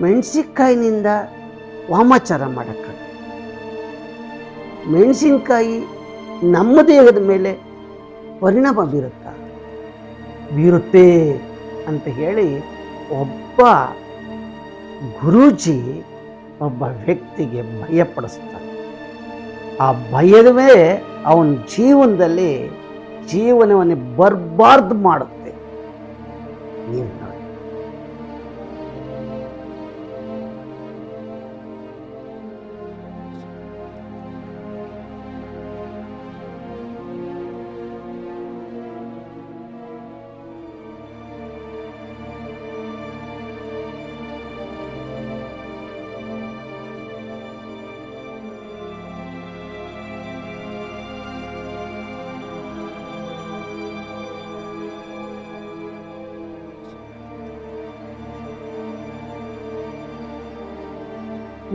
ಮೆಣಸಿನ್ಕಾಯಿನಿಂದ ವಾಮಾಚಾರ ಮಾಡೋಕ್ಕಾಗ ಮೆಣಸಿನ್ಕಾಯಿ ನಮ್ಮ ದೇಹದ ಮೇಲೆ ಪರಿಣಾಮ ಬೀರುತ್ತಾ? ಬೀರುತ್ತೆ ಅಂತ ಹೇಳಿ ಒಬ್ಬ ಗುರೂಜಿ ಒಬ್ಬ ವ್ಯಕ್ತಿಗೆ ಭಯಪಡಿಸ್ತಾನೆ. ಆ ಭಯದವೇ ಅವನ ಜೀವನದಲ್ಲಿ ಜೀವನವನ್ನು ಬರ್ಬಾರ್ದು ಮಾಡುತ್ತೆ. ನೀವು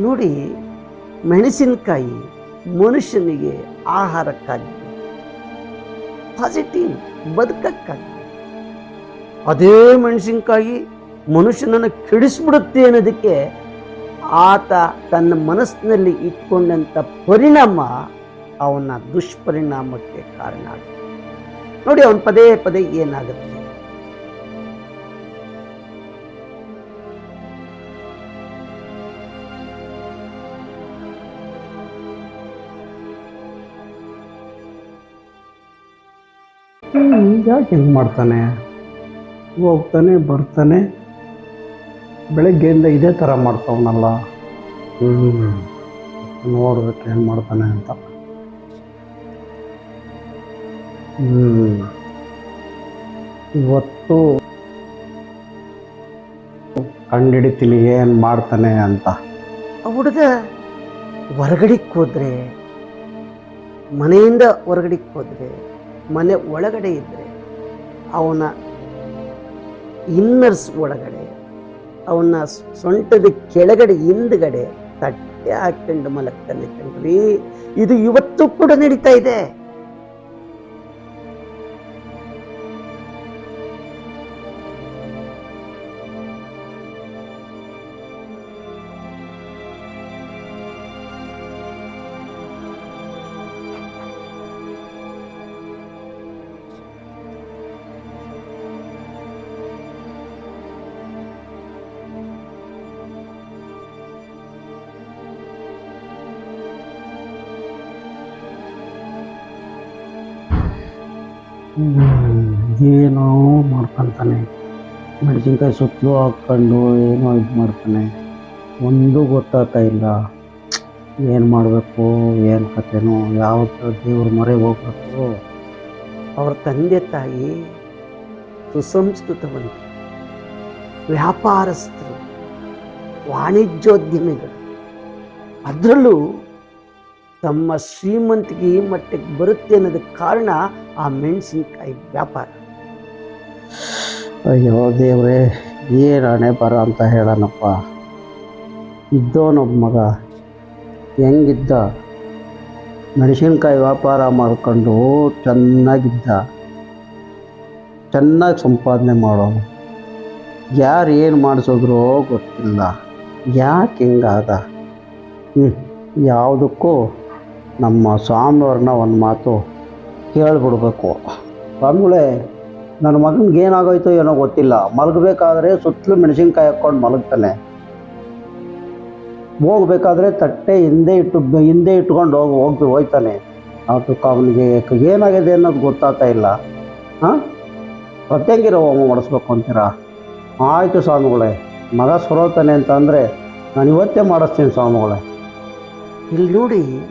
ನೋಡಿ, ಮೆಣಸಿನಕಾಯಿ ಮನುಷ್ಯನಿಗೆ ಆಹಾರಕ್ಕಾಗಿ ಪಾಸಿಟಿವ್ ಬದುಕಕ್ಕಾಗಿ. ಅದೇ ಮೆಣಸಿನಕಾಯಿ ಮನುಷ್ಯನನ್ನು ಕೆಡಿಸ್ಬಿಡುತ್ತೆ ಅನ್ನೋದಕ್ಕೆ ಆತ ತನ್ನ ಮನಸ್ಸಿನಲ್ಲಿ ಇಟ್ಕೊಂಡಂಥ ಪರಿಣಾಮ ಅವನ ದುಷ್ಪರಿಣಾಮಕ್ಕೆ ಕಾರಣ ಆಗುತ್ತೆ ನೋಡಿ, ಅವನು ಪದೇ ಪದೇ ಏನಾಗುತ್ತೆ? ಯಾಕೆ ಹಿಂಗೆ ಮಾಡ್ತಾನೆ? ಹೋಗ್ತಾನೆ, ಬರ್ತಾನೆ. ಬೆಳಗ್ಗೆಯಿಂದ ಇದೇ ಥರ ಮಾಡ್ತಾವನಲ್ಲ. ಹ್ಞೂ ನೋಡ್ಬೇಕು ಏನು ಮಾಡ್ತಾನೆ ಅಂತ. ಹ್ಞೂ ಇವತ್ತು ಕಂಡಿಡಿತೀನಿ ಏನು ಮಾಡ್ತಾನೆ ಅಂತ. ಹುಡುಗ ಹೊರಗಡೆಗೆ ಹೋದ್ರೆ, ಮನೆಯಿಂದ ಹೊರಗಡೆಗೆ ಹೋದ್ರೆ, ಮನೆ ಒಳಗಡೆ ಇದ್ದರೆ ಅವನ ಇನ್ನರ್ಸ್ ಒಳಗಡೆ, ಅವನ ಸೊಂಟದ ಕೆಳಗಡೆ, ಹಿಂದ್ಗಡೆ ತಟ್ಟೆ ಹಾಕೊಂಡು ಮಲಗ್ತಾನೆ ಕಣ್ರಿ. ಇದು ಇವತ್ತು ಕೂಡ ನಡೀತಾ ಇದೆ. ಏನೋ ಮಾಡ್ಕೊಂತಾನೆ. ಮೆಣಸಿನ್ಕಾಯಿ ಸುತ್ತಲೂ ಹಾಕ್ಕೊಂಡು ಏನೋ ಇದು ಮಾಡ್ತಾನೆ. ಒಂದೂ ಗೊತ್ತಾಗ್ತಾ ಇಲ್ಲ. ಏನು ಮಾಡಬೇಕು, ಏನು ಕಥೆನೋ, ಯಾವತ್ತು ದೇವ್ರ ಮೊರೆ ಹೋಗ್ಬೇಕು. ಅವ್ರ ತಂದೆ ತಾಯಿ ಸುಸಂಸ್ಕೃತವಂತ, ವ್ಯಾಪಾರಸ್ಥರು, ವಾಣಿಜ್ಯೋದ್ಯಮಿಗಳು. ಅದರಲ್ಲೂ ತಮ್ಮ ಶ್ರೀಮಂತಿಗೆ ಈ ಮಟ್ಟಕ್ಕೆ ಬರುತ್ತೆ ಅನ್ನೋದಕ್ಕೆ ಕಾರಣ ಆ ಮೆಣಸಿನ್ಕಾಯಿ ವ್ಯಾಪಾರ. ಅಯ್ಯೋ ದೇವ್ರೆ ಏನು ಹಣೆ ಬರ ಅಂತ ಹೇಳೋಣಪ್ಪ ಇದ್ದೋನೊಬ್ಬ ಮಗ ಹೆಂಗಿದ್ದ? ಮೆಣಸಿನ್ಕಾಯಿ ವ್ಯಾಪಾರ ಮಾಡ್ಕೊಂಡು ಚೆನ್ನಾಗಿದ್ದ. ಚೆನ್ನಾಗಿ ಸಂಪಾದನೆ ಮಾಡೋ ಯಾರು ಏನು ಮಾಡಿಸೋದ್ರು ಗೊತ್ತಿಲ್ಲ. ಯಾಕೆ ಹಿಂಗಾದ? ಹ್ಞೂ ಯಾವುದಕ್ಕೂ ನಮ್ಮ ಸ್ವಾಮಿಯವ್ರನ್ನ ಒಂದು ಮಾತು ಕೇಳಿಬಿಡ್ಬೇಕು. ಸ್ವಾಮಿಗಳೇ, ನನ್ನ ಮಗನಿಗೆ ಏನಾಗೋಯ್ತೋ ಏನೋ ಗೊತ್ತಿಲ್ಲ. ಮಲಗಬೇಕಾದ್ರೆ ಸುತ್ತಲೂ ಮೆಣಸಿನ್ಕಾಯಿ ಹಾಕ್ಕೊಂಡು ಮಲಗ್ತಾನೆ. ಹೋಗ್ಬೇಕಾದ್ರೆ ತಟ್ಟೆ ಹಿಂದೆ ಇಟ್ಟು, ಹಿಂದೆ ಇಟ್ಕೊಂಡು ಹೋಗಿ ಹೋಗಿ ಹೋಯ್ತಾನೆ. ಅದಕ್ಕೆ ಅವನಿಗೆ ಏನಾಗಿದೆ ಅನ್ನೋದು ಗೊತ್ತಾಗ್ತಾ ಇಲ್ಲ. ಹಾಂ? ಪ್ರತ್ಯಂಗಿರ ಹೋಮ ಮಾಡಿಸ್ಬೇಕು ಅಂತೀರಾ? ಆಯಿತು ಸ್ವಾಮಿಗಳೇ, ಮಗ ಸೊರೋತಾನೆ ಅಂತ ಅಂದರೆ ನಾನು ಇವತ್ತೇ ಮಾಡಿಸ್ತೀನಿ ಸ್ವಾಮಿಗಳೇ. ಇಲ್ಲಿ ನೋಡಿ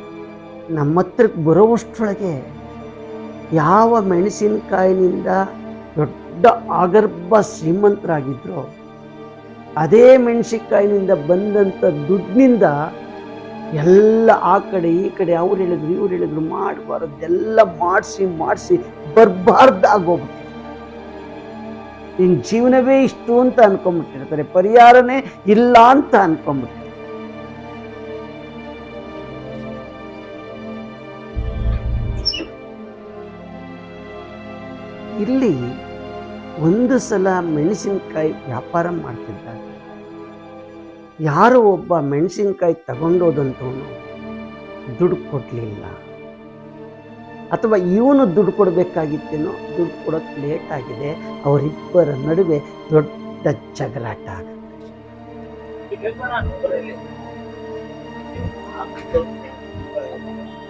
ನಮ್ಮ ಹತ್ರಕ್ಕೆ ಬರೋವಷ್ಟರೊಳಗೆ ಯಾವ ಮೆಣಸಿನಕಾಯಿನಿಂದ ದೊಡ್ಡ ಆಗರ್ಭ ಶ್ರೀಮಂತರಾಗಿದ್ರೋ, ಅದೇ ಮೆಣಸಿನಕಾಯಿನಿಂದ ಬಂದಂಥ ದುಡ್ಡಿನಿಂದ ಎಲ್ಲ ಆ ಕಡೆ ಈ ಕಡೆ ಅವ್ರು ಹೇಳಿದ್ರು, ಇವ್ರು ಹೇಳಿದ್ರು ಮಾಡಬಾರ್ದೆಲ್ಲ ಮಾಡಿಸಿ ಮಾಡಿಸಿ ಬರ್ಬಾರ್ದಾಗೋಗ್ಬಿಟ್ಟು ನಿನ್ನ ಜೀವನವೇ ಇಷ್ಟು ಅಂತ ಅನ್ಕೊಂಬಿಟ್ಟಿರ್ತಾರೆ, ಪರಿಹಾರನೇ ಇಲ್ಲ ಅಂತ ಅನ್ಕೊಂಬಿಟ್ಟು ಇಲ್ಲಿ ಒಂದು ಸಲ ಮೆಣಸಿನಕಾಯಿ ವ್ಯಾಪಾರ ಮಾಡ್ತಿದ್ದಾರೆ. ಯಾರೋ ಒಬ್ಬ ಮೆಣಸಿನಕಾಯಿ ತಗೊಂಡೋದಂತವನು ದುಡ್ಡು ಕೊಡಲಿಲ್ಲ. ಅಥವಾ ಇವನು ದುಡ್ಡು ಕೊಡಬೇಕಾಗಿತ್ತೇನೋ ದುಡ್ಡು ಕೊಡೋಕ್ಕೆ ಲೇಟ್ ಆಗಿದೆ. ಅವರಿಬ್ಬರ ನಡುವೆ ದೊಡ್ಡ ಜಗಳಾಟ ಆಗುತ್ತೆ.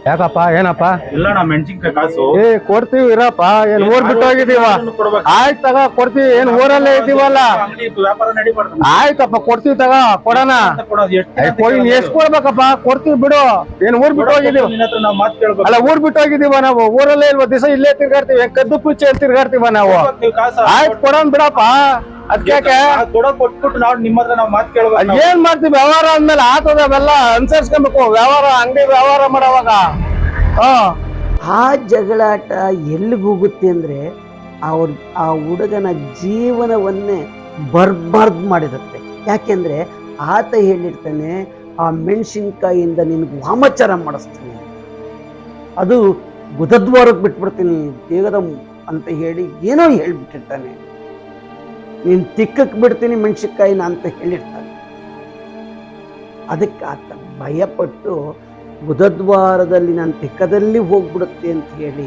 ಯಾಕಪ್ಪ ಏನಪ್ಪ? ಇಲ್ಲ ನಾ ಮೆಣಸಿನ್ಕಾಯಿ ಕಾಸು. ಏ ಕೊಡ್ತೀವಿ ಇರಪ್ಪ. ಏನ್ ಊರ್ ಬಿಟ್ಟು ಹೋಗಿದೀವ ಆಯ್ತು ತಗ ಕೊಡ್ತೀವಿ. ಏನ್ ಊರಲ್ಲೇ ಇದೀವಲ್ಲ? ಅಂಗಡಿ ವ್ಯಾಪಾರ ನಡಿಬಾರ್ದು. ಆಯ್ತಪ್ಪ ಕೊಡ್ತೀವಿ ತಗ ಕೊಡೋಣ. ಕೊಡೋದು. ಎಷ್ಟು ಕೊಡ್ಬೇಕಪ್ಪ? ಕೊಡ್ತೀವಿ ಬಿಡು. ಏನ್ ಊರ್ ಬಿಟ್ಟು ಹೋಗಿದೀವಿ ನಿನ್ನ ಹತ್ರ ನಾವು ಮಾತು ಕೇಳ್ಬೇಕು. ಅಲ್ಲ ಊರ್ ಬಿಟ್ಟು ಹೋಗಿದೀವ ನಾವು? ಊರಲ್ಲೇ ಇಲ್ವ? ದಿವಸ ಇಲ್ಲೇ ತಿರ್ಗಾಡ್ತೀವಿ. ಕದ್ದು ಪುಚ್ಚೆ ತಿರ್ಗಾಡ್ತೀವ ನಾವು ಕಾಸು. ಆಯ್ತ್ ಕೊಡೋಣ ಬಿಡಪ್ಪ. ಅದ್ಕ್ಯಾಕೆ ಕೊಡೋ ಕೊಟ್ಬಿಟ್ಟು ನಾವು ನಿಮ್ಮ ಹತ್ರ ನಾವು ಮಾತು ಕೇಳಬೇಕು. ಏನ್ ಮಾಡ್ತೀವಿ? ವ್ಯವಹಾರ ಅಂದ್ಮೇಲೆ ಆತದ ಅವೆಲ್ಲ ಅನುಸರಿಸ್ಕೊಬೇಕು. ವ್ಯವಹಾರ ಅಂಗಡಿ ವ್ಯವಹಾರ ಮಾಡುವಾಗ. ಹಾ. ಆ ಜಗಳಾಟ ಎಲ್ಲಿಗೆ ಹೋಗುತ್ತೆ ಅಂದರೆ ಅವ್ರ ಆ ಹುಡುಗನ ಜೀವನವನ್ನೇ ಬರ್ಬಾರ್ದು ಮಾಡಿರುತ್ತೆ. ಯಾಕೆಂದ್ರೆ ಆತ ಹೇಳಿರ್ತಾನೆ ಆ ಮೆಣಸಿನ್ಕಾಯಿಯಿಂದ ನಿನ್ಗೆ ವಾಮಚಾರ ಮಾಡಿಸ್ತೀನಿ ಅದು ಗುದದ್ವಾರಕ್ಕೆ ಬಿಟ್ಬಿಡ್ತೀನಿ ದೇಗದ ಅಂತ ಹೇಳಿ ಏನೋ ಹೇಳ್ಬಿಟ್ಟಿರ್ತಾನೆ. ನೀನು ತಿಕ್ಕಕ್ಕೆ ಬಿಡ್ತೀನಿ ಮೆಣಸಿನ್ಕಾಯಿನ ಅಂತ ಹೇಳಿರ್ತಾನೆ. ಅದಕ್ಕೆ ಆತ ಭಯಪಟ್ಟು ಬುಧದ್ವಾರದಲ್ಲಿ ನಾನು ತಿಕ್ಕದಲ್ಲಿ ಹೋಗ್ಬಿಡುತ್ತೆ ಅಂತ ಹೇಳಿ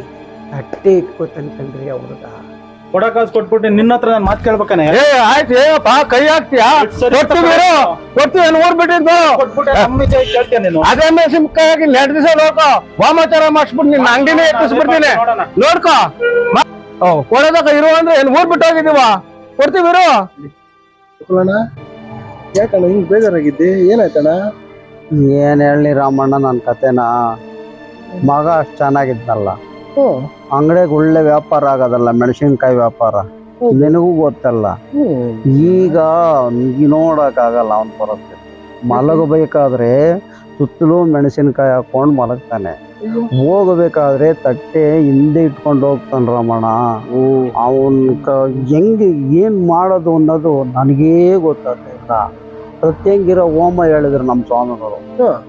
ತಟ್ಟೆ ಇಟ್ಕೋತಾನೆ ಕಂಡ್ರಿ ಅವ್ರದ ಕೊಡಕಾಸ್ ಕಾಸು ಕೊಟ್ಬಿಟ್ಟು ನಿನ್ನ ಹತ್ರ ನಾನು ಮಾತು ಕೇಳ್ಬೇಕಾನೆ. ಏ ಆಯ್ತು ಏನಪ್ಪ ಕೈ ಹಾಕ್ತೀಯಾ? ಸರಿ, ಕೊಡ್ತೀವಿ ಇರು. ಕೊಡ್ತೀವಿ ಏನ್ ಊರ್ ಬಿಟ್ಟಿದ್ದು ಕೊಟ್ಬಿಟ್ಟು ನಮ್ಮ ವಿಷಯ ಕೇಳ್ತೀಯ ನೀನು? ಅದೇ ಮೆಣಸಿನ್ಕಾಯಿ ಎರಡು ದಿವಸ ನೋಡ್ಕೋ ವಾಮಾಚಾರ ಮಾಡಿಸ್ಬಿಟ್ಟು ನಿನ್ನ ಅಂಗಡಿನೇ ಎತ್ತಿಸ್ಬಿಡ್ತೀನಿ. ನೋಡೋಣ. ನೋಡ್ಕೋ. ಮ- ಓ ಕೊಡೋದಕ್ಕ ಇರೋ ಅಂದ್ರೆ ಏನ್ ಊರ್ ಬಿಟ್ಟು ಹೋಗಿದೀವ ಕೊಡ್ತೀವಿ ಇರು. ಅಣ್ಣ ಯಾಕಣ್ಣ ಹಿಂಗ್ ಬೇಜಾರಾಗಿದ್ದೆ? ಏನಾಯ್ತಣ್ಣ? ಏನ್ ಹೇಳಿ ರಾಮಣ್ಣ ನನ್ನ ಕತೆನ? ಮಗ ಅಷ್ಟ್ ಚೆನ್ನಾಗಿದ್ನಲ್ಲ ಹ್ಮ್ ಅಂಗಡಿಗೆ ಒಳ್ಳೆ ವ್ಯಾಪಾರ ಆಗೋದಲ್ಲ ಮೆಣಸಿನ್ಕಾಯಿ ವ್ಯಾಪಾರ. ಹೌದು. ನಿನಗೂ ಗೊತ್ತಲ್ಲ. ಈಗ ಈಗ ನೋಡಕ್ಕಾಗಲ್ಲ ಅವನ್ ಪರಿಸ್ಥಿತಿ. ಮಲಗಬೇಕಾದ್ರೆ ಸುತ್ತಲೂ ಮೆಣಸಿನಕಾಯಿ ಹಾಕೊಂಡು ಮಲಗ್ತಾನೆ. ಹೋಗಬೇಕಾದ್ರೆ ತಟ್ಟೆ ಹಿಂದೆ ಇಟ್ಕೊಂಡು ಹೋಗ್ತಾನೆ ರಮಣ. ಅವನ್ ಹೆಂಗೆ ಏನ್ ಮಾಡೋದು ಅನ್ನೋದು ನನಗೇ ಗೊತ್ತಾಗ್ತಿಲ್ಲ. ಪ್ರತ್ಯಂಗಿರೋ ಹೋಮ ಹೇಳಿದ್ರು ನಮ್ಮ ಸ್ವಾಮಿಗಳು.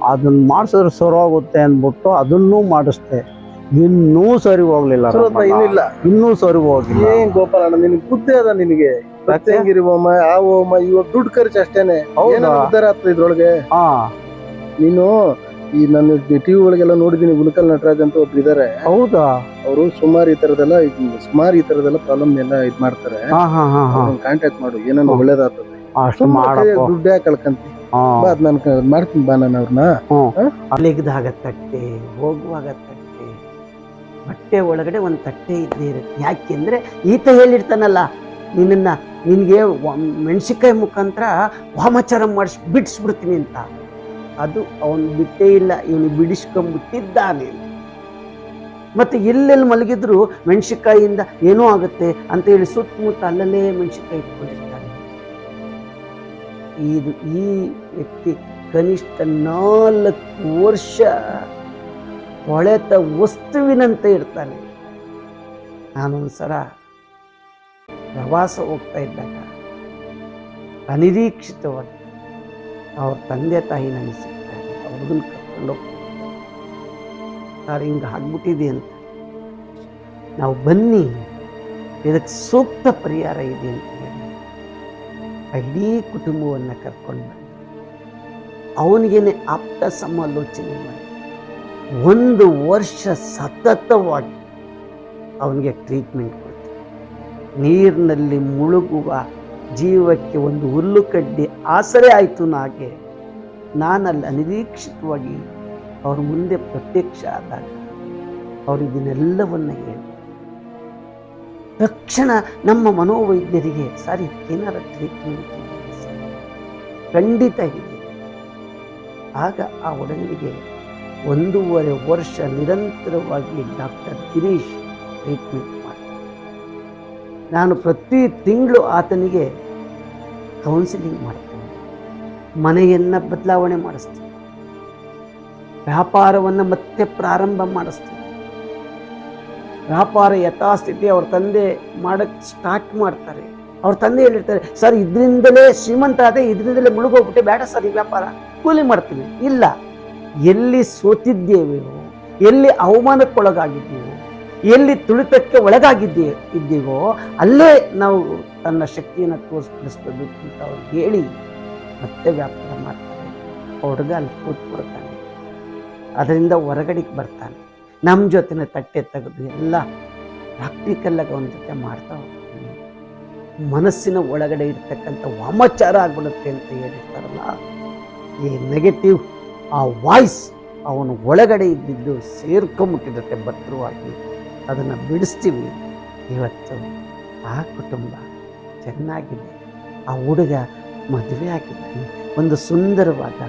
ಅದನ್ನ ಮಾಡಿಸಿದ್ರೆ ಸರೋಗುತ್ತೆ ಅಂದ್ಬಿಟ್ಟು ಅದನ್ನೂ ಮಾಡಿಸ್ತೆ ಇನ್ನೂ ಸರಿ ಹೋಗ್ಲಿಲ್ಲ ಇನ್ನೂ ಸರಿ ಹೋಗಿಲ್ಲ. ಏನ್ ಗೋಪಾಲ ನಿನ್ ನಿನಗೆ ಬುದ್ಧಿ ಅದ ನಿನಗೆ? ಪ್ರತ್ಯಂಗಿರಿ ಹೋಮ ಆ ಹೋಮ ಇವಾಗ ದುಡ್ಡು ಖರ್ಚು ಅಷ್ಟೇನೆ. ಇದ್ರೊಳಗೆ? ಹಾ. ನೀನು ಈ ನನ್ನ ಟಿವಿ ಒಳಗೆಲ್ಲ ನೋಡಿದೀನಿ ಉಲ್ಕಲ್ ನಟರಾಜ್ ಅಂತ ಒಬ್ರು ಇದಾರೆ. ಹೌದಾ? ಅವರು ಸುಮಾರು ಈ ತರದೆಲ್ಲ ಸುಮಾರು ಈ ತರದೆಲ್ಲ ಪ್ರಾಬ್ಲಮ್ ಎಲ್ಲ ಇದ್ ಮಾಡ್ತಾರೆ. ಹಾ ಹಾ ಹಾ ಹಾ. ಕಾಂಟ್ಯಾಕ್ಟ್ ಮಾಡು ಏನನ್ನ. ಒಳ್ಳೇದಾಗ್ತದೆ. ದುಡ್ಡು ಯಾಕೆ ಕಳ್ಕಂತಿ ಹಾ. ಬಾ ಅದ್ ನಾನು ಮಾಡ್ತೀನಿ ಬಾ ನಾನು ಅವ್ರನ್ನ ಅಲ್ಲಿಗ್ದಾಗ ತಟ್ಟೆ ಹೋಗುವಾಗ ತಟ್ಟೆ. ಬಟ್ಟೆ ಒಳಗಡೆ ಒಂದು ತಟ್ಟೆ ಇದ್ದೇ ಇರುತ್ತೆ. ಯಾಕೆಂದ್ರೆ ಈತ ಹೇಳಿರ್ತಾನಲ್ಲ ನಿನ್ನನ್ನ ನಿನ್ಗೆ ಮೆಣಸಿನ್ಕಾಯಿ ಮುಖಾಂತರ ವಾಮಾಚಾರ ಮಾಡಿಸ್ ಬಿಡಿಸ್ಬಿಡ್ತೀನಿ ಅಂತ. ಅದು ಅವನು ಬಿಟ್ಟೇ ಇಲ್ಲ, ಇವನು ಬಿಡಿಸ್ಕೊಂಡ್ಬಿಟ್ಟಿದ್ದಾನೆ. ಮತ್ತೆ ಎಲ್ಲೆಲ್ಲಿ ಮಲಗಿದ್ರು ಮೆಣಸಿನ್ಕಾಯಿಯಿಂದ ಏನೂ ಆಗುತ್ತೆ ಅಂತ ಹೇಳಿ ಸುತ್ತಮುತ್ತ ಅಲ್ಲಲ್ಲೇ ಮೆಣಸಿನ್ಕಾಯಿ ಇಟ್ಕೊಂಡಿರ್ತಾನೆ. ಇದು ಈ ವ್ಯಕ್ತಿ ಕನಿಷ್ಠ ನಾಲ್ಕು ವರ್ಷ ಹೊಳೆತ ವಸ್ತುವಿನಂತೆ ಇರ್ತಾನೆ. ನಾನೊಂದ್ಸಲ ಪ್ರವಾಸ ಹೋಗ್ತಾ ಇದ್ದಾಗ ಅನಿರೀಕ್ಷಿತವಾಗಿ ಅವ್ರ ತಂದೆ ತಾಯಿ ನನಗೆ ಸಿಗ್ತಾರೆ. ಅವ್ರಿಗನ್ನ ಕರ್ಕೊಂಡು ಹೋಗ್ತಾರೆ. ಸರ್, ಹಿಂಗೆ ಆಗ್ಬಿಟ್ಟಿದೆ ಅಂತ. ನಾವು ಬನ್ನಿ. ಇದಕ್ಕೆ ಸೂಕ್ತ ಪರಿಹಾರ ಇದೆ ಅಂತ ಹೇಳಿ ಇಡೀ ಕುಟುಂಬವನ್ನು ಕರ್ಕೊಂಡು ಬನ್ನಿ. ಅವನಿಗೇನೆ ಆಪ್ತ ಸಮಾಲೋಚನೆ ಮಾಡಿ. ಒಂದು ವರ್ಷ ಸತತವಾಗಿ ಅವನಿಗೆ ಟ್ರೀಟ್ಮೆಂಟ್ ಕೊಡ್ತೀವಿ ನೀರಿನಲ್ಲಿ ಮುಳುಗುವ ಜೀವಕ್ಕೆ ಒಂದು ಹುಲ್ಲು ಕಡ್ಡಿ ಆಸರೆ ಆಯಿತು ನಾಗೆ, ನಾನಲ್ಲಿ ಅನಿರೀಕ್ಷಿತವಾಗಿ ಅವ್ರ ಮುಂದೆ ಪ್ರತ್ಯಕ್ಷ ಆದಾಗ ಅವರು ಇದನ್ನೆಲ್ಲವನ್ನ ಹೇಳಿ. ತಕ್ಷಣ ನಮ್ಮ ಮನೋವೈದ್ಯರಿಗೆ, ಸಾರಿ, ಇದಕ್ಕೇನಾರ ಟ್ರೀಟ್ಮೆಂಟ್ ಖಂಡಿತ ಇದೆ. ಆಗ ಆ ಒಡನಿಗೆ ಒಂದೂವರೆ ವರ್ಷ ನಿರಂತರವಾಗಿ ಡಾಕ್ಟರ್ ಗಿರೀಶ್ ಟ್ರೀಟ್ಮೆಂಟ್ ನಾನು ಪ್ರತಿ ತಿಂಗಳು ಆತನಿಗೆ ಕೌನ್ಸಿಲಿಂಗ್ ಮಾಡ್ತೇನೆ. ಮನೆಯನ್ನು ಬದಲಾವಣೆ ಮಾಡಿಸ್ತೀನಿ. ವ್ಯಾಪಾರವನ್ನು ಮತ್ತೆ ಪ್ರಾರಂಭ ಮಾಡಿಸ್ತೀನಿ. ವ್ಯಾಪಾರ ಯಥಾಸ್ಥಿತಿ ಅವ್ರ ತಂದೆ ಮಾಡಕ್ಕೆ ಸ್ಟಾರ್ಟ್ ಮಾಡ್ತಾರೆ. ಅವ್ರ ತಂದೆ ಹೇಳಿರ್ತಾರೆ, ಸರ್, ಇದರಿಂದಲೇ ಶ್ರೀಮಂತ ಆದರೆ ಇದರಿಂದಲೇ ಮುಳುಗೋಗ್ಬಿಟ್ಟೆ, ಬೇಡ ಸರ್, ಈ ವ್ಯಾಪಾರ ಕೂಲಿ ಮಾಡ್ತೀನಿ. ಇಲ್ಲ. ಎಲ್ಲಿ ಸೋತಿದ್ದೇವೆ ಎಲ್ಲಿ ಅವಮಾನಕ್ಕೊಳಗಾಗಿದ್ದೀವೋ ಎಲ್ಲಿ ತುಳಿತಕ್ಕೆ ಒಳಗಾಗಿದ್ದೇ, ಇದ್ದೀವೋ, ಅಲ್ಲೇ ನಾವು ತನ್ನ ಶಕ್ತಿಯನ್ನು ತೋರಿಸ್ಕೊಳ್ಬೇಕು ಅಂತ ಅವ್ರು ಹೇಳಿ ಮತ್ತೆ ವ್ಯಾಪಾರ ಮಾಡ್ತಾರೆ. ಹುಡುಗ ಅಲ್ಲಿ ಕೂತ್ಕೊಡ್ತಾನೆ ಅದರಿಂದ ಹೊರಗಡೆಗೆ ಬರ್ತಾನೆ. ನಮ್ಮ ಜೊತೆನೇ ತಟ್ಟೆ ತೆಗೆದು ಎಲ್ಲ ಪ್ರಾಕ್ಟಿಕಲ್ಲಾಗಿ ಅವನ ಜೊತೆ ಮಾಡ್ತಾ ಹೋಗ್ತಾನೆ. ಮನಸ್ಸಿನ ಒಳಗಡೆ ಇರ್ತಕ್ಕಂಥ ವಾಮಾಚಾರ ಆಗ್ಬಿಡುತ್ತೆ ಅಂತ ಹೇಳಿರ್ತಾರಲ್ಲ, ಈ ನೆಗೆಟಿವ್ ಆ ವಾಯ್ಸ್ ಅವನು ಒಳಗಡೆ ಇದ್ದಿದ್ದು ಸೇರ್ಕೊಂಬಿಟ್ಟಿರುತ್ತೆ ಭದ್ರವಾಗಿ. ಅದನ್ನು ಬಿಡಿಸ್ತೀವಿ. ಇವತ್ತು ಆ ಕುಟುಂಬ ಚೆನ್ನಾಗಿದೆ. ಆ ಹುಡುಗ ಮದುವೆ ಆಗಿದ್ದಾನೆ ಒಂದು ಸುಂದರವಾದ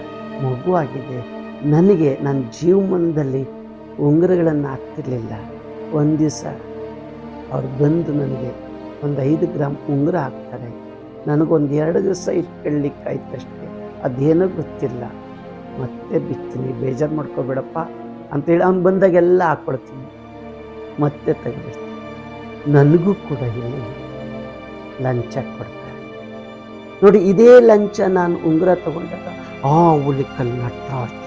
ಮಗು ಆಗಿದೆ. ನನಗೆ ನನ್ನ ಜೀವಮಾನದಲ್ಲಿ ಉಂಗುರಗಳನ್ನು ಹಾಕ್ತಿರ್ಲಿಲ್ಲ. ಒಂದು ದಿವಸ ಅವ್ರು ಬಂದು ನನಗೆ ಒಂದು ಐದು ಗ್ರಾಮ್ ಉಂಗುರ ಹಾಕ್ತಾರೆ. ನನಗೊಂದು ಎರಡು ದಿವಸ ಇಟ್ಕೊಳ್ಳಿಕ್ಕಾಯ್ತಷ್ಟೇ. ಅದೇನೂ ಗೊತ್ತಿಲ್ಲ. ಮತ್ತೆ ಬಿತ್ತೀನಿ ಬೇಜಾರು ಮಾಡ್ಕೋಬೇಡಪ್ಪ ಅಂತೇಳಿ ಅವ್ನು ಬಂದಾಗೆಲ್ಲ ಹಾಕ್ಕೊಡ್ತೀನಿ. ಮತ್ತೆ ತೆಗೆದಿರ್ತೀನಿ. ನನಗೂ ಕೂಡ ಇಲ್ಲಿ ಲಂಚ ಕೊಡ್ತಾರೆ. ನೋಡಿ, ಇದೇ ಲಂಚ ನಾನು ಉಂಗುರ ತಗೊಂಡಾಗ ಆ ಹುಲಿಕಲ್ ನಟರಾಜ್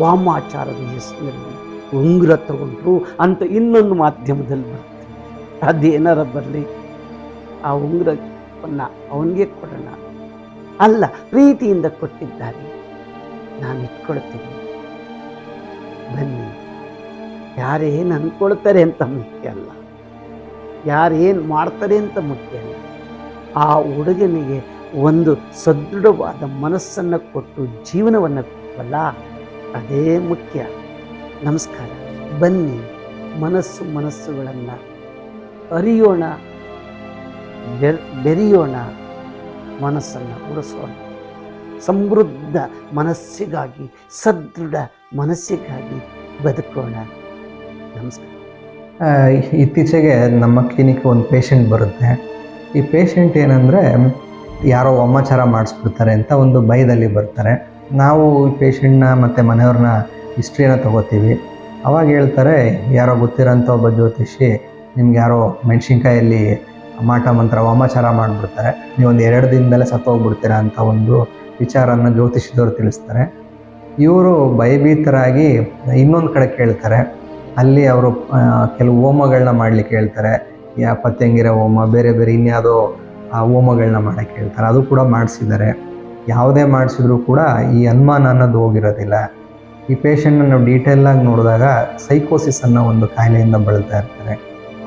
ವಾಮಾಚಾರದ ಹೆಸರಿನಲ್ಲಿ ಉಂಗುರ ತಗೊಂಡ್ರು ಅಂತ ಇನ್ನೊಂದು ಮಾಧ್ಯಮದಲ್ಲಿ ಬರುತ್ತೆ ಅದೇನಾರ ಬರಲಿ, ಆ ಉಂಗುರವನ್ನು ಅವನಿಗೆ ಕೊಡೋಣ. ಅಲ್ಲ, ಪ್ರೀತಿಯಿಂದ ಕೊಟ್ಟಿದ್ದಾರೆ. ನಾನು ಇಟ್ಕೊಳ್ತೀನಿ ಬನ್ನಿ. ಯಾರೇನು ಅಂದ್ಕೊಳ್ತಾರೆ ಅಂತ ಮುಖ್ಯ ಅಲ್ಲ. ಯಾರೇನು ಮಾಡ್ತಾರೆ ಅಂತ ಮುಖ್ಯ ಅಲ್ಲ. ಆ ಹುಡುಗನಿಗೆ ಒಂದು ಸದೃಢವಾದ ಮನಸ್ಸನ್ನು ಕೊಟ್ಟು ಜೀವನವನ್ನು ಕೊಟ್ಟವಲ್ಲ ಅದೇ ಮುಖ್ಯ. ನಮಸ್ಕಾರ. ಬನ್ನಿ, ಮನಸ್ಸು ಮನಸ್ಸುಗಳನ್ನು ಅರಿಯೋಣ, ಬೆರ್, ಬೆರೆಯೋಣ, ಮನಸ್ಸನ್ನು ಉಳಿಸೋಣ ಸಮೃದ್ಧ ಮನಸ್ಸಿಗಾಗಿ, ಸದೃಢ ಮನಸ್ಸಿಗಾಗಿ ಬದುಕೋಣ. ನಮಸ್ಕಾರ. ಇತ್ತೀಚೆಗೆ ನಮ್ಮ ಕ್ಲಿನಿಕ್ ಒಂದು ಪೇಷಂಟ್ ಬರುತ್ತೆ. ಈ ಪೇಷಂಟ್ ಏನಂದರೆ ಯಾರೋ ವಾಮಾಚಾರ ಮಾಡಿಸ್ಬಿಡ್ತಾರೆ ಅಂತ ಒಂದು ಭಯದಲ್ಲಿ ಬರ್ತಾರೆ. ನಾವು ಈ ಪೇಷಂಟ್ನ ಮತ್ತು ಮನೆಯವ್ರನ್ನ ಹಿಸ್ಟ್ರಿನ ತಗೋತೀವಿ. ಅವಾಗ ಹೇಳ್ತಾರೆ, ಯಾರೋ ಗೊತ್ತಿರೋಂಥ ಒಬ್ಬ ಜ್ಯೋತಿಷಿ ನಿಮ್ಗೆ ಯಾರೋ ಮೆಣಸಿನ್ಕಾಯಲ್ಲಿ ಮಾಟ ಮಂತ್ರ ವಾಮಾಚಾರ ಮಾಡಿಬಿಡ್ತಾರೆ. ನೀವೊಂದು ಎರಡು ದಿನದಲ್ಲೇ ಸತ್ತೋಗ್ಬಿಡ್ತೀರಾ ಅಂತ ಒಂದು ವಿಚಾರನ ಜ್ಯೋತಿಷದವ್ರು ತಿಳಿಸ್ತಾರೆ. ಇವರು ಭಯಭೀತರಾಗಿ ಇನ್ನೊಂದು ಕಡೆ ಕೇಳ್ತಾರೆ. ಅಲ್ಲಿ ಅವರು ಕೆಲವು ಹೋಮಗಳನ್ನ ಮಾಡಲಿಕ್ಕೆ ಹೇಳ್ತಾರೆ. ಯಾ, ಪತ್ಯಂಗಿರ ಹೋಮ, ಬೇರೆ ಬೇರೆ ಇನ್ಯಾವುದೋ ಹೋಮಗಳನ್ನ ಮಾಡೋಕ್ಕೆ ಹೇಳ್ತಾರೆ. ಅದು ಕೂಡ ಮಾಡಿಸಿದ್ದಾರೆ. ಯಾವುದೇ ಮಾಡಿಸಿದ್ರು ಕೂಡ ಈ ಅನುಮಾನ ಅನ್ನೋದು ಹೋಗಿರೋದಿಲ್ಲ. ಈ ಪೇಷಂಟ್ನ ನಾವು ಡೀಟೇಲಾಗಿ ನೋಡಿದಾಗ ಸೈಕೋಸಿಸ್ ಅನ್ನೋ ಒಂದು ಕಾಯಿಲೆಯಿಂದ ಬಳಲ್ತಾ ಇರ್ತಾರೆ.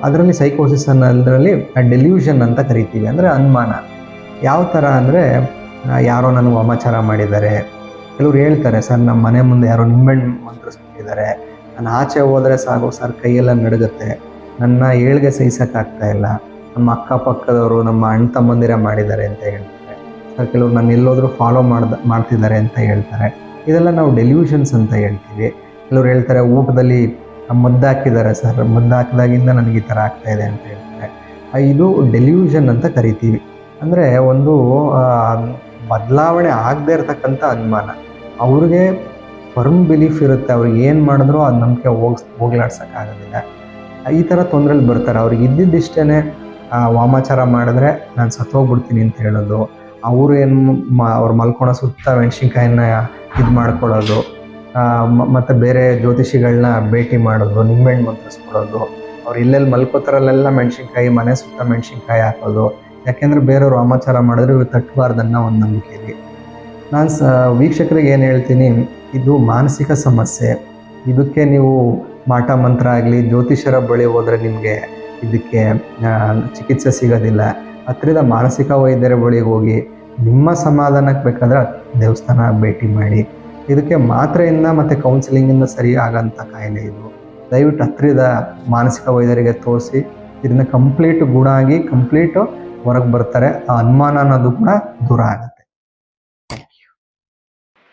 ಅದರಲ್ಲಿ ಸೈಕೋಸಿಸ್ ಅನ್ನೋದ್ರಲ್ಲಿ ಡೆಲ್ಯೂಷನ್ ಅಂತ ಕರಿತೀವಿ. ಅಂದರೆ ಅನುಮಾನ. ಯಾವ ಥರ ಅಂದರೆ ಯಾರೋ ನನಗೆ ವಾಮಾಚಾರ ಮಾಡಿದ್ದಾರೆ. ಕೆಲವ್ರು ಹೇಳ್ತಾರೆ, ಸರ್ ನಮ್ಮ ಮನೆ ಮುಂದೆ ಯಾರೋ ನಿಂಬೆಹಣ್ಣು ಮಂತ್ರಿಸ್ಬಿಟ್ಟಿದ್ದಾರೆ ನಾನು ಆಚೆ ಹೋದರೆ ಸಾಕು, ಸರ್ ಕೈಯೆಲ್ಲ ನಡುಗುತ್ತೆ. ನನ್ನ ಏಳ್ಗೆ ಸಹಿಸೋಕ್ಕಾಗ್ತಾ ಇಲ್ಲ. ನಮ್ಮ ಅಕ್ಕಪಕ್ಕದವರು ನಮ್ಮ ಅಣ್ಣ ತಮ್ಮಂದಿರ ಮಾಡಿದ್ದಾರೆ ಅಂತ ಹೇಳ್ತಾರೆ. ಸರ್, ಕೆಲವರು ನಾನು ಎಲ್ಲೋದ್ರೂ ಫಾಲೋ ಮಾಡ್ದ, ಮಾಡ್ತಿದ್ದಾರೆ ಅಂತ ಹೇಳ್ತಾರೆ. ಇದೆಲ್ಲ ನಾವು ಡೆಲ್ಯೂಷನ್ಸ್ ಅಂತ ಹೇಳ್ತೀವಿ. ಕೆಲವ್ರು ಹೇಳ್ತಾರೆ, ಊಟದಲ್ಲಿ ಮದ್ದಾಕಿದ್ದಾರೆ ಸರ್ ಮದ್ದಾಕಿದಾಗಿಂದ ನನಗೆ ಈ ಥರ ಆಗ್ತಾ ಇದೆ ಅಂತ ಹೇಳ್ತಾರೆ. ಇದು ಡೆಲ್ಯೂಷನ್ ಅಂತ ಕರಿತೀವಿ. ಅಂದರೆ ಒಂದು ಬದಲಾವಣೆ ಆಗದೆ ಇರತಕ್ಕಂಥ ಅನುಮಾನ. ಅವ್ರಿಗೆ ಫರ್ಮ್ ಬಿಲೀಫ್ ಇರುತ್ತೆ, ಅವ್ರಿಗೆ ಏನು ಮಾಡಿದ್ರೂ ಅದು ನಂಬಿಕೆ ಹೋಗ್ಸ್ ಹೋಗ್ಲಾಡ್ಸೋಕ್ಕಾಗೋದಿಲ್ಲ. ಈ ಥರ ತೊಂದರೆಲಿ ಬರ್ತಾರೆ. ಅವ್ರಿಗೆ ಇದ್ದಿದ್ದಿಷ್ಟೇ ವಾಮಾಚಾರ ಮಾಡಿದ್ರೆ ನಾನು ಸತ್ತೋಗ್ಬಿಡ್ತೀನಿ ಅಂತ ಹೇಳೋದು. ಅವರು ಏನು ಮ, ಅವ್ರು ಮಲ್ಕೊಳೋ ಸುತ್ತ ಮೆಣಸಿನ್ಕಾಯಿನ ಇದು ಮಾಡ್ಕೊಳ್ಳೋದು. ಮತ್ತು ಬೇರೆ ಜ್ಯೋತಿಷಿಗಳನ್ನ ಭೇಟಿ ಮಾಡೋದು, ನಿಂಬೆಹಣ್ಣು ಮಂತ್ರಿಸ್ಕೊಡೋದು ಅವ್ರು ಇಲ್ಲೆಲ್ಲಿ ಮಲ್ಕೋತಾರಲ್ಲೆಲ್ಲ ಮೆಣಸಿನ್ಕಾಯಿ, ಮನೆ ಸುತ್ತ ಮೆಣಸಿನ್ಕಾಯಿ ಹಾಕೋದು. ಯಾಕೆಂದ್ರೆ ಬೇರೆಯವರು ವಾಮಾಚಾರ ಮಾಡಿದ್ರೆ ಇವ್ರು ತಟ್ಟಬಾರ್ದನ್ನ ಒಂದು ನಂಬಿಕೆಯಲ್ಲಿ ನಾನು ಸ, ವೀಕ್ಷಕರಿಗೆ ಏನು ಹೇಳ್ತೀನಿ ಇದು ಮಾನಸಿಕ ಸಮಸ್ಯೆ. ಇದಕ್ಕೆ ನೀವು ಮಾಟ ಮಂತ್ರ ಆಗಲಿ, ಜ್ಯೋತಿಷರ ಬಳಿ ಹೋದರೆ ನಿಮಗೆ ಇದಕ್ಕೆ ಚಿಕಿತ್ಸೆ ಸಿಗೋದಿಲ್ಲ. ಹತ್ತಿರದ ಮಾನಸಿಕ ವೈದ್ಯರ ಬಳಿ ಹೋಗಿ ನಿಮ್ಮ ಸಮಾಧಾನಕ್ಕೆ ಬೇಕಾದ್ರೆ ದೇವಸ್ಥಾನ ಭೇಟಿ ಮಾಡಿ. ಇದಕ್ಕೆ ಮಾತ್ರೆಯಿಂದ ಮತ್ತು ಕೌನ್ಸಿಲಿಂಗಿಂದ ಸರಿ ಆಗೋಂಥ ಕಾಯಿಲೆ ಇದು. ದಯವಿಟ್ಟು ಹತ್ತಿರದ ಮಾನಸಿಕ ವೈದ್ಯರಿಗೆ ತೋರಿಸಿ. ಇದನ್ನ ಕಂಪ್ಲೀಟ್ ಗುಣ ಆಗಿ ಕಂಪ್ಲೀಟು ಹೊರಗೆ ಬರ್ತಾರೆ. ಆ ಅನುಮಾನ ಅನ್ನೋದು ಕೂಡ ದೂರ ಆಗುತ್ತೆ.